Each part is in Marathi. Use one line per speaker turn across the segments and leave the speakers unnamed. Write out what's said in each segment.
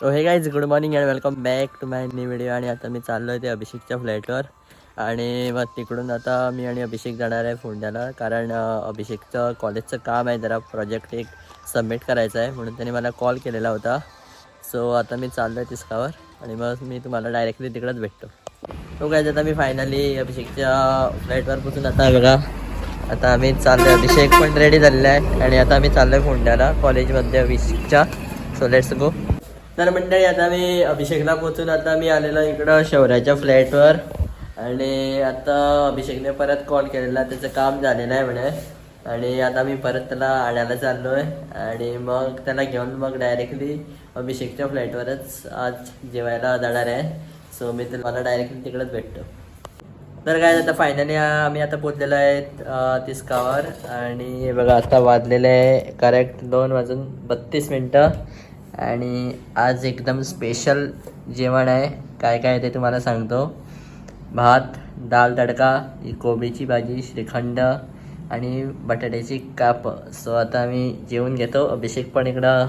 तो hey guys good morning and welcome back to my new video आणि आता मी चाललो आहे ते अभिषेकच्या फ्लॅटवर आणि मग तिकडून आता मी आणि अभिषेक जाणार आहे फोंड्याला. कारण अभिषेकचं कॉलेजचं काम आहे जरा प्रोजेक्ट एक सबमिट करायचं आहे. म्हणून त्याने मला कॉल केलेला होता. सो आता मी चाललो आहे तिसकावर आणि मग मी तुम्हाला डायरेक्टली तिकडंच भेटतो. तो काय आता मी फायनली अभिषेकच्या फ्लॅटवर पोचून आता बघा. आता आम्ही चाललो आहे अभिषेक पण रेडी झालेला आहे. आणि आता आम्ही चाललो आहे फोंड्याला कॉलेजमध्ये अभिषेकच्या सो लेट्स गो तर मंडळी आता मी अभिषेकला पोचून आता मी आलेलो इकडं शौर्याच्या फ्लॅटवर. आणि आता अभिषेकने परत कॉल केलेला त्याचं काम झालेलं आहे म्हणे. आणि आता मी परत त्याला आणायला चाललो आहे आणि मग त्याला घेऊन मग डायरेक्टली अभिषेकच्या फ्लॅटवरच आज जेवायला जाणार आहे. सो मी तुम्हाला डायरेक्टली तिकडंच भेटतो. तर काय आता फायनली आम्ही आता पोचलेलो आहे तिस्कावर तिसकावर. आणि बघा आता वाजलेले आहे करेक्ट दोन वाजून बत्तीस मिनटं. आणि आज एकदम स्पेशल जेवण आहे. काय काय ते तुम्हाला सांगतो. भात दाल तडका कोबीची भाजी श्रीखंड आणि बटाट्याची काप. सो आता आम्ही जेवून घेतो. अभिषेक पण इकडं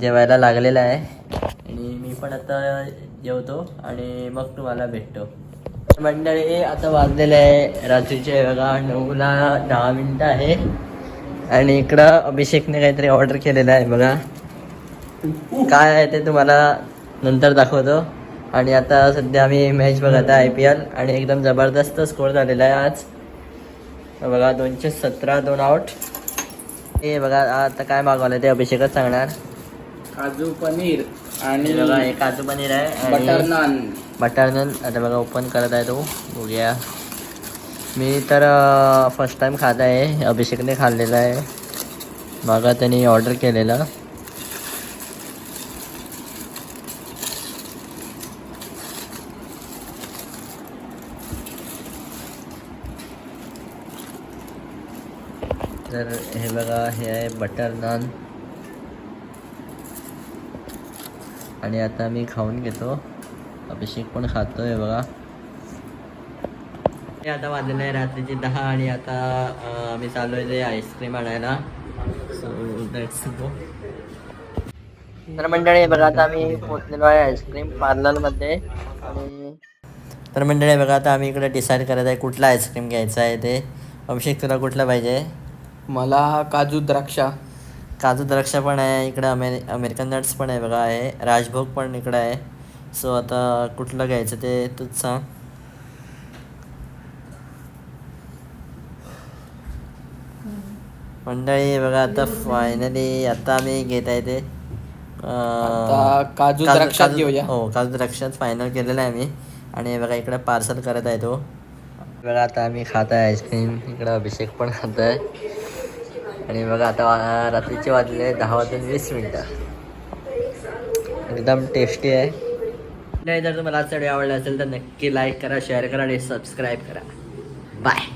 जेवायला लागलेला आहे. आणि मी पण आता जेवतो आणि मग तुम्हाला भेटतो. मंडळी आता वाजलेलं आहे. रात्रीचे बघा नऊला दहा मिनटं आहे. आणि इकडं अभिषेकने काहीतरी ऑर्डर केलेलं आहे बघा. काय आहे ते तुम्हाला नंतर दाखवतो. आणि आता सध्या आम्ही मॅच बघत आहे आय पी एल आणि एकदम जबरदस्त स्कोर झालेला आहे आज. बघा दोनशे सतरा दोन आउट हे बघा आता काय मागवलं ते अभिषेकच सांगणार.
काजू पनीर आणि
बघा हे काजू पनीर आहे
बटर नान.
बटर नान. आता बघा ओपन करत आहे तो. बघूया. मी तर फर्स्ट टाइम खात आहे. अभिषेकने खाल्लेला आहे. मागा त्यांनी ऑर्डर केलेलं. तर हे बघा हे आहे बटर नान. आणि आता मी खाऊन घेतो. अभिषेक पण खातोय बघा. हे आता वाजलेलं आहे रात्रीचे दहा आणि आता आम्ही चालू आहे ते आईस्क्रीम आणायला. सो दॅट्स गो तर मंडळी बघा आता आम्ही पोचलेलो आहे आईस्क्रीम पार्लरमध्ये. आणि तर मंडळी बघा आता आम्ही इकडे डिसाईड करत आहे कुठला आईस्क्रीम घ्यायचा आहे ते. अभिषेक तुला कुठला पाहिजे?
मला काजू द्राक्षा.
काजू द्राक्ष पण आहे इकडे अमेरि अमेरिकन नट्स पण आहे बघा आहे. राजभोग पण इकडे आहे. सो आता कुठलं घ्यायचं ते तूच सांग. मंडळी बघा आता फायनली आता आम्ही घेत आहे ते
काजू द्राक्षात घेऊया.
हो काजू द्राक्षात फायनल केलेलं आहे आम्ही. आणि बघा इकडे पार्सल करत आहे तो. बघा आता आम्ही खात आहे आईस्क्रीम इकडं अभिषेक पण खात आहे. आणि बघा आता रात्रीचे वाजले दहा वाजून वीस मिनटं. एकदम टेस्टी आहे. नाही जर तुम्हाला आज व्हिडिओ आवडला असेल तर नक्की लाईक करा शेअर करा आणि सबस्क्राईब करा. बाय